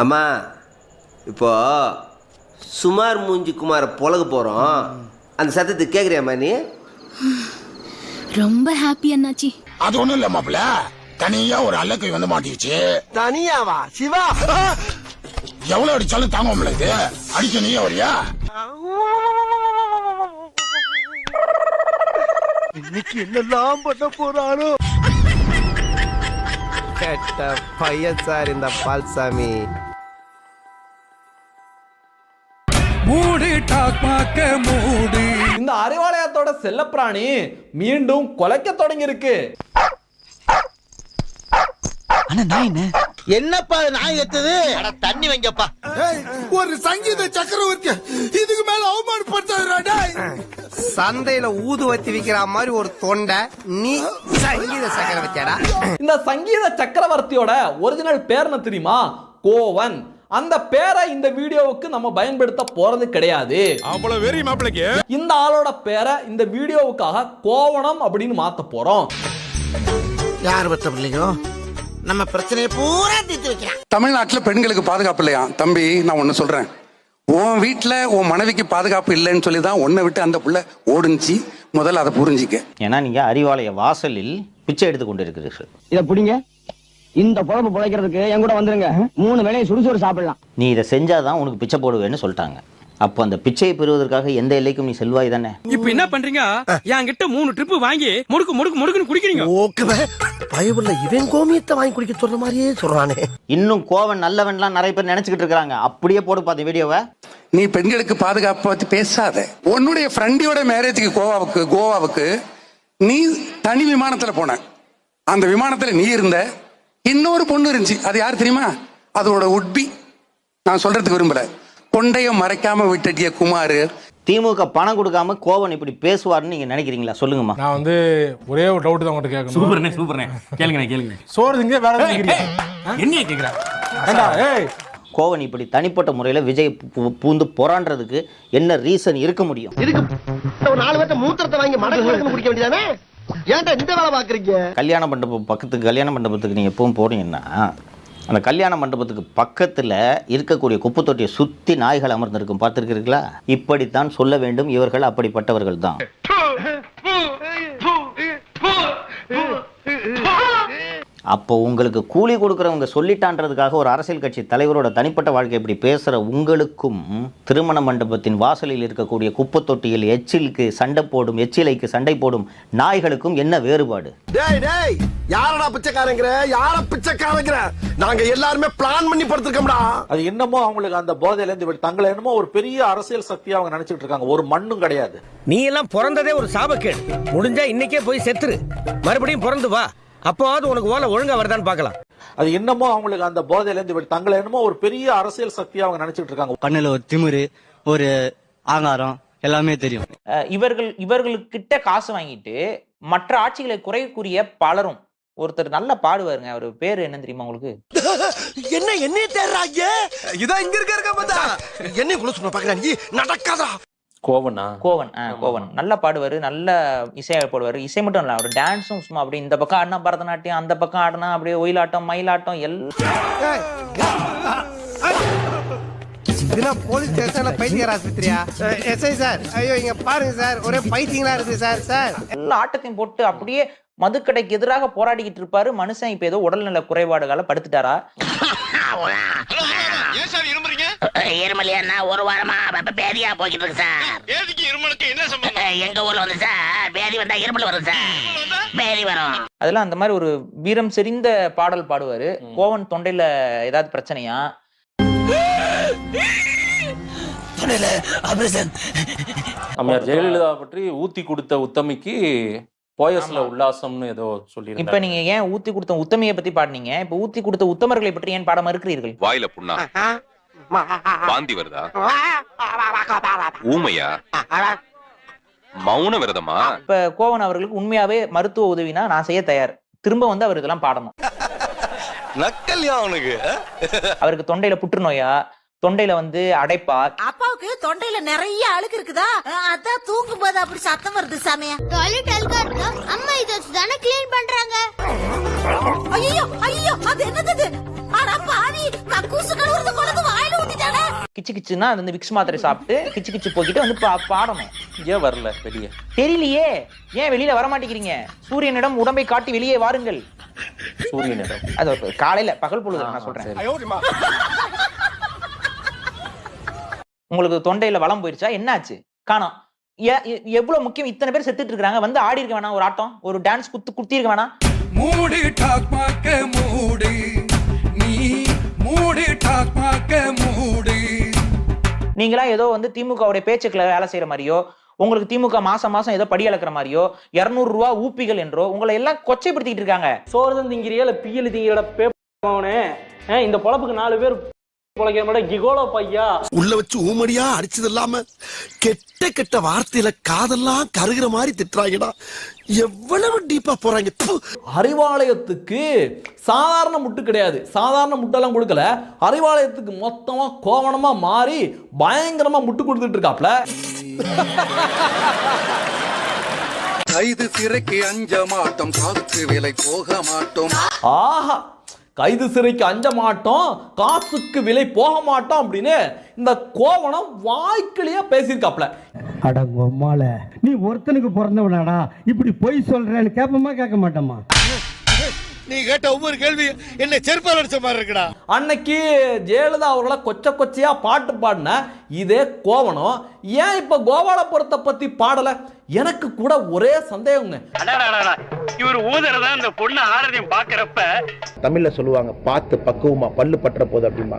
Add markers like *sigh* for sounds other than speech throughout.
அம்மா இப்போ சுமார் மூஞ்சி குமார புலக போகிறோம் அந்த சத்தத்தை கேட்குறியாம்மா நீ? ரொம்ப ஹாப்பி அண்ணாச்சி. அது ஒண்ணும் இல்ல மாப்பிள தனியா ஒரு அல்லக்கை வந்து மாட்டிடுச்சு தனியாவா? சிவா? எவ்வளவு அடிச்சாலும் தாங்க முடியல இது. அடிக்க நீயே வரியா? இன்னைக்கு என்னெல்லாம் பண்ண போறானோ கெட்ட பையன் சார் இந்த பால்சாமி. மாக்க மூடு. இந்த அறிவாலயத்தோட செல்லப்பிராணி மீண்டும் கொலைக்க தொடங்கி இருக்கு என்னப்பா அது நாய் எத்துது தண்ணி வைங்கப்பா. ஒரு சங்கீத சக்கரவர்த்தி இதுக்கு மேல அவமானப்படுத்தாதடா சந்தையில ஊதுவத்தி விக்கிற மாதிரி ஒரு தொண்டை நீ சங்கீத சக்கரவர்த்தியாடா. இந்த சங்கீத சக்கரவர்த்தியோட ஒரிஜினல் பேர் என்ன தெரியுமா? கோவன். அந்த பேரை இந்த வீடியோவுக்கு நம்ம பயன்படுத்த போறது கிடையாது. அவ்வளவு வெறி மாப்பிளைக்கு. இந்த ஆளோட பேரை இந்த வீடியோவுக்காக கோவணம் அப்படின்னு மாத்த போறோம். யார் பத்த பிள்ளைங்க நம்ம பிரச்சனையை பூரா தீர்த்து வைக்கிறான். தமிழ்நாட்டுல பெண்களுக்கு பாதுகாப்பு இல்லையா? தம்பி நான் ஒண்ணு சொல்றேன். உன் வீட்டுல உன் மனைவிக்கு பாதுகாப்பு இல்லைன்னு சொல்லி தான் உன்னை விட்டு அந்த புள்ள ஓடுனுச்சு முதல்ல அதை புரிஞ்சிக்க. ஏன்னா நீங்க அறிவாலய வாசலில் பிச்சை எடுத்து கொண்டிருக்கிறீர்கள். இத புடிங்க. இந்த பொழப்பு பிழைக்கிறதுக்கு என் கூட வந்துருங்க. மூணு வேளையும் சுடுசோறு சாப்பிடலாம். நீ இதை செஞ்சாதான் உனக்கு பிச்சை போடுவேன்னு சொல்லிட்டாங்க. அப்போ அந்த பிச்சையை பெறுவதற்காக எந்த எல்லைக்கும் நீ செல்வாய் தானே? இப்ப என்ன பண்றீங்க? என்கிட்ட மூணு ட்ரிப் வாங்கி முடுக்கு முடுக்கு முடுக்குன்னு குடிக்கிறீங்க. ஓகே பயவுள்ள இவன் கோமியத்தை வாங்கி குடிக்க சொல்ற மாதிரியே சொல்றானே. இன்னும் கோவன் நல்லவன்லாம் நிறைய பேர் நினைச்சுக்கிட்டு இருக்காங்க அப்படியே போடு பார்த்த வீடியோவை. நீ பெண்களுக்கு பாதுகாப்பு பத்தி பேசாத. உன்னுடைய ஃப்ரெண்டியோட மேரேஜுக்கு கோவாவுக்கு கோவாவுக்கு நீ தனி விமானத்துல போன. அந்த விமானத்துல நீ இருந்த. இன்னொரு பொண்ணு இருந்துச்சு. அது யார் தெரியுமா? அதோட உட்பி. நான் சொல்றதுக்கு விரும்பல. கொண்டைய மறைக்காம விட்டட்டிய குமார். திமுக பணம் கொடுக்காம கோவன் இப்படி பேசுவார்னு நீங்க நினைக்கிறீங்களா? சொல்லுங்கம்மா. நான் வந்து ஒரே ஒரு டவுட் தான் உங்கள்கிட்ட கேட்கணும். சூப்பர்ண்ணே சூப்பர்ண்ணே. கேளுங்க கேளுங்க சோறு திங்க வேற? என்ன ஏய் கோவன் இப்படி தனிப்பட்ட முறையில் விஜய் பூந்து போராடுறதுக்கு என்ன ரீசன் இருக்க முடியும்? இதுக்கு ஒரு நாலு பேர்த்த மூத்திரத்தை வாங்கி மடக்கு குடிக்க வேண்டியதானே? ஏன்டா இந்த வேலை பாக்குறீங்க கல்யாண மண்டபம் பக்கத்துக்கு கல்யாண மண்டபத்துக்கு நீங்கள் எப்பவும் போறீங்கன்னா அந்த கல்யாண மண்டபத்துக்கு பக்கத்தில் இருக்கக்கூடிய குப்பை தொட்டியை சுற்றி நாய்கள் அமர்ந்திருக்கும். பார்த்துருக்கிறீங்களா இப்படித்தான் சொல்ல வேண்டும். இவர்கள் அப்படிப்பட்டவர்கள் தான் அப்போ உங்களுக்கு கூலி கொடுக்குறவங்க சொல்லிட்டான்றதுக்காக ஒரு அரசியல் கட்சி தலைவரோட தனிப்பட்ட வாழ்க்கை இப்படி பேசுகிற உங்களுக்கும் திருமண மண்டபத்தின் வாசலில் இருக்கக்கூடிய குப்பை தொட்டியில் எச்சிலுக்கு சண்டை போடும் எச்சிலைக்கு சண்டை போடும் நாய்களுக்கும் என்ன வேறுபாடு? டேய் டேய் யாரடா பிச்சைக்காரங்கிற? யார பிச்சைக்காரங்கிற? நாங்க எல்லாருமே பிளான் பண்ணி படுத்திருக்கோம்டா. அது என்னமோ அவங்களுக்கு அந்த போதையில இருந்து தங்களை என்னமோ ஒரு பெரிய அரசியல் சக்தியா அவங்க நினைச்சிட்டு இருக்காங்க. ஒரு மண்ணும் கிடையாது. நீ எல்லாம் பிறந்ததே ஒரு சாபக்கேடு. முடிஞ்சா இன்னைக்கே போய் செத்துரு. மறுபடியும் பிறந்து வா. அப்போவாவது உனக்கு ஓலை ஒழுங்கா வருதான்னு பார்க்கலாம். அது என்னமோ அவங்களுக்கு அந்த போதையில இருந்து விட்டு தங்களை என்னமோ ஒரு பெரிய அரசியல் சக்தியா அவங்க நினைச்சிட்டு இருக்காங்க. கண்ணுல ஒரு திமிரு ஒரு ஆங்காரம் எல்லாமே தெரியும். இவர்கள் இவர்களுக்கிட்ட காசு வாங்கிட்டு மற்ற ஆட்சிகளை குறை கூறிய பலரும் ஒருத்தர் நல்லா பாடுவாருங்க. அவர் பேரு என்ன தெரியுமா உங்களுக்கு? *laughs* என்ன என்னைய தேடுறாங்க இதான் இங்க இருக்க இருக்க பார்த்தா. என்னைய குள்ள சொன்ன பாக்குறாங்க நடக்காதா கோவனா கோவன் ஆ, கோவன் நல்லா பாடுவாரு நல்ல இசை போடுவாரு இசை மட்டும் இல்ல அவர் டான்ஸும் சும்மா அப்படி இந்த பக்கம் ஆடினா பரதநாட்டியம் அந்த பக்கம் ஆடினா அப்படியே ஒயிலாட்டம் மயிலாட்டம் எல்லாம் போலீஸ் ஸ்டேஷன்ல பைத்தியர் ஆஸ்பத்திரியா எஸ்ஐ சார் ஐயோ இங்க பாருங்க சார் ஒரே பைத்தியங்களா இருக்கு சார் சார் எல்லா ஆட்டத்தையும் போட்டு அப்படியே மதுக்கடைக்கு எதிராக போராடிக்கிட்டு இருப்பாரு மனுஷன் இப்ப ஏதோ உடல்நல குறைபாடுகால படுத்துட்டாரா இருமலியா ஒரு வாரமா பேதியா போய்கிட்டு இருக்கு சார். எங்க ஊர்ல வந்து சார் பேதி வந்தா இருமல் வரும் சார். பேதி வரும். அதெல்லாம் அந்த மாதிரி ஒரு வீரம் செறிந்த பாடல் பாடுவாரு. கோவன் தொண்டையில ஏதாவது பிரச்சனையா? நம்ம ஜெயலலிதா பற்றி ஊத்தி கொடுத்த உத்தமிக்கு போயஸ்ல உல்லாசம்னு ஏதோ சொல்லி இப்ப நீங்க ஏன் ஊத்தி கொடுத்த உத்தமையை பத்தி பாடுனீங்க? இப்ப ஊத்தி கொடுத்த உத்தமர்களை பற்றி ஏன் பாட மறுக்கிறீர்கள் வாயில புண்ணா? வாந்தி வருதா? ஊமையா? மௌன விரதமா? இப்ப கோவன் அவர்களுக்கு உண்மையாவே மருத்துவ உதவினா நான் செய்ய தயார். திரும்ப வந்து அவர் இதெல்லாம் பாடணும். நக்கல்யா அவனுக்கு? அவருக்கு தொண்டையில புற்றுநோயா? தொண்டையில வந்து அடைப்பா? அப்பாவுக்கு தொண்டையில நிறைய அழுக்கு இருக்குதா? அதான் தூங்கும் போது அப்படி சத்தம் வருது சாமியா. டாய்லெட் அழுக்கா இருக்கா அம்மா இத தானே க்ளீன் பண்றாங்க. ஐயோ ஐயோ அது என்னது கிச்சு கிச்சுன்னா அது வந்து விக்ஸ் மாத்திரை சாப்பிட்டு கிச்சு கிச்சு போக்கிட்டு வந்து பா- பாடணும். ஏன் வரல வெளியே. தெரியலையே. ஏன் வெளியில வர மாட்டேங்கிறீங்க? சூரியனிடம் உடம்பை காட்டி வெளியே வாருங்கள். சூரியனிடம். அது காலையில பகல் பொழுது நான் சொல்றேன். உங்களுக்கு தொண்டையில வளம் போயிருச்சா? என்னாச்சு? காணோம். எவ்வளவு முக்கியம்? இத்தனை பேர் செத்துட்டு இருக்காங்க. வந்து ஆடி இருக்க வேணாம். ஒரு ஆட்டம். ஒரு டான்ஸ் குத்து குத்தி இருக்க வேணாம். மூடு டாக் மாக்க மூடு. மூடு டாக் மாக்க மூடு. நீங்களா ஏதோ வந்து திமுகவுடைய பேச்சுக்களை வேலை செய்யற மாதிரியோ உங்களுக்கு திமுக மாசம் மாசம் ஏதோ படி அளக்குற மாதிரியோ இருநூறு ரூபா ஊப்பிகள் என்றோ உங்களை எல்லாம் கொச்சைப்படுத்திட்டு இருக்காங்க. சோறு திங்கிறியா இல்ல பியல் திங்கிற பேப்பனே இந்த பொழப்புக்கு நாலு பேர் கிகோலோ பையா. உள்ள வச்சு ஊமடியா அடிச்சது இல்லாம கெட்ட கெட்ட வார்த்தையில காதெல்லாம் கருகிற மாதிரி திட்டுறாங்கடா. எவ்வளவு டீப்பா போறாங்க. அறிவாலயத்துக்கு சாதாரண முட்டு கிடையாது. சாதாரண முட்டெல்லாம் கொடுக்கல. அறிவாலயத்துக்கு மொத்தமா கோவணமா மாறி பயங்கரமா முட்டு கொடுத்துட்டு இருக்காப்ல. கைது சிறைக்கு அஞ்ச மாட்டோம். காத்து விலை போக மாட்டோம். ஆஹா கைது சிறைக்கு அஞ்ச மாட்டோம் காசுக்கு விலை போக மாட்டோம் அப்படின்னு இந்த கோவணம் வாய்க்கிலேயே பேசியிருக்காப்ல அடங்கொம்மால நீ ஒருத்தனுக்கு பிறந்தவனாடா இப்படி பொய் சொல்றேன்னு கேட்பமா கேட்க மாட்டோமா நீ கேட்ட ஒவ்வொரு கேள்வி என்ன செருப்பால் அடிச்ச மாதிரி இருக்குடா. அன்னைக்கு ஜெயலலிதா அவர்களை கொச்ச கொச்சையா பாட்டு பாடின இதே கோவணம் ஏன் இப்ப கோபாலபுரத்தை பத்தி பாடல? எனக்கு கூட ஒரே சந்தேகங்க. இவர் ஊதறதா அந்த பொண்ணு ஆரதியம் பாக்குறப்ப? தமிழ்ல சொல்லுவாங்க பார்த்து பக்குவமா பல்லு பற்ற போது அப்படிமா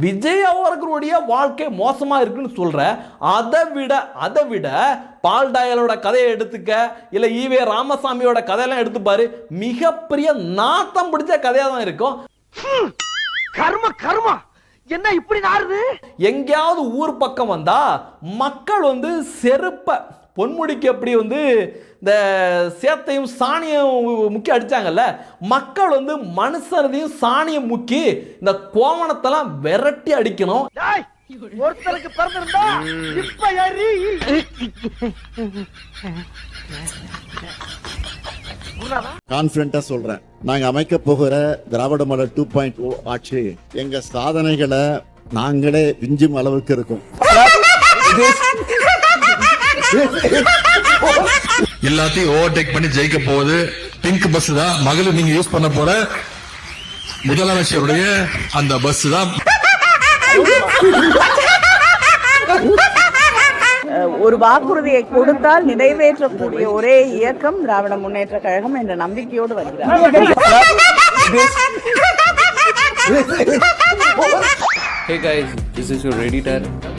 விஜய் அவர்களுடைய வாழ்க்கை மோசமா இருக்குன்னு சொல்ற அதை விட அதை விட பால் டயலோட கதையை எடுத்துக்க இல்ல ஈவே ராமசாமியோட கதையெல்லாம் எடுத்து பாரு மிகப்பெரிய நாத்தம் பிடிச்ச கதையா தான் இருக்கும். கர்ம கர்மா. என்ன இப்படி நாருது எங்கேயாவது ஊர் பக்கம் வந்தா மக்கள் வந்து செருப்ப பொன்முடிக்கு எப்படி வந்து இந்த சேத்தையும் சாணியும் முக்கி அடிச்சாங்கல்ல மக்கள் வந்து மனுஷனதையும் சாணியும் முக்கி இந்த கோவணத்தெல்லாம் விரட்டி அடிக்கணும். ஒருத்தருக்கு பிறந்திருந்தா இப்ப ஏறி கான்பிடண்டா சொல்றேன். நாங்க அமைக்க போகிற Dravida model two point O ஆட்சி எங்க சாதனைகளை நாங்களே விஞ்சும் அளவுக்கு இருக்கும். *laughs* எல்லாத்தையும் ஓவர்டேக் பண்ணி ஜெயிக்க போகுது. பிங்க் பஸ் தான் மகளிர் நீங்க யூஸ் பண்ண போற முதலமைச்சருடைய அந்த பஸ் தான். ஒரு வாக்குறுதியை கொடுத்தால் நிறைவேற்றக்கூடிய ஒரே இயக்கம் திராவிட முன்னேற்ற கழகம் என்ற நம்பிக்கையோடு வருகிறார். Hey guys this is your editor